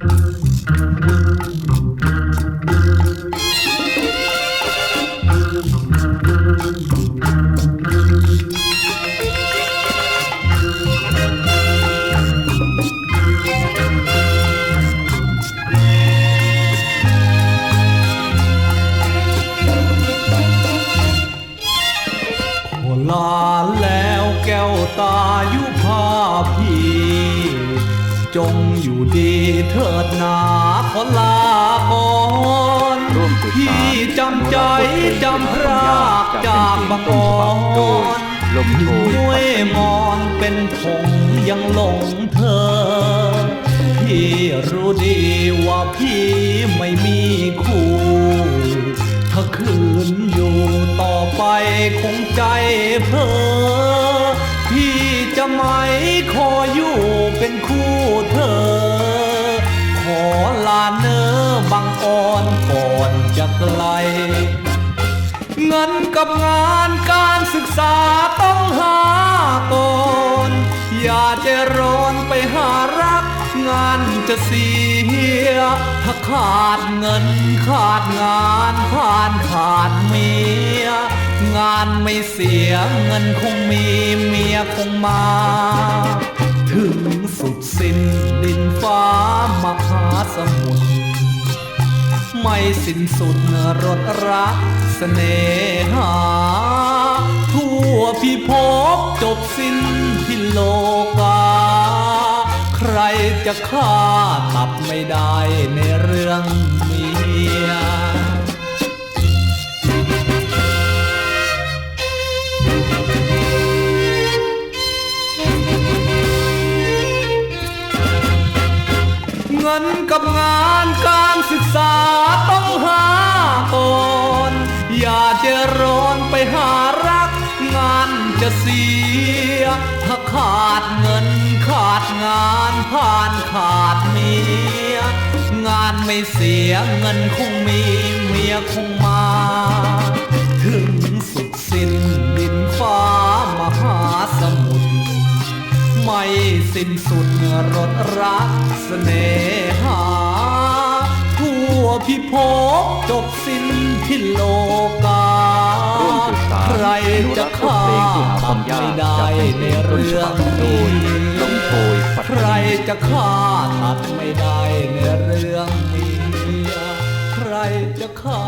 โจงอยู่ดีเถิดนาขอลาก่อนร่วมสืบสานพี่จำใจจำพรากจากบางอ่อนลมโชยด้วยมอนเป็นผงยังหลงเธอ พี่รู้ดีว่าพี่ไม่มีคู่ถ้าคืนอยู่ต่อไปคงใจเพอพี่จะไม่ขออยู่เป็นคู่ ไกล เงินกับงานการศึกษาต้องหาก่อนอย่าใจร้อนไปหารัก งานจะเสีย ถ้าขาดเงินขาดงานผ่านขาดเมีย งานไม่เสียเงินคงมีเมียคงมา ไม่สิ้นสุดรสรักเสน่หา ทั่วพิภพจบสิ้นที่โลกา ใครจะฆ่าตับไม่ได้ในเรื่องเมีย งินกับงานการศึกษาต้องหาก่อน อย่าเจร้อนไปหารัก งานจะเสีย ถ้าขาดเงินขาดงานผ่านขาดเมีย งานไม่เสียเงินคงมีเมียคงมา สิ้นสุดรสรักเสน่หา ทั่วพิภพจบสิ้นที่โลกา ใครจะฆ่าทัดไม่ได้ในเรื่องโดยนี้ใครจะฆ่าตัดไม่ได้ในเรื่องนี้ ใครจะฆ่า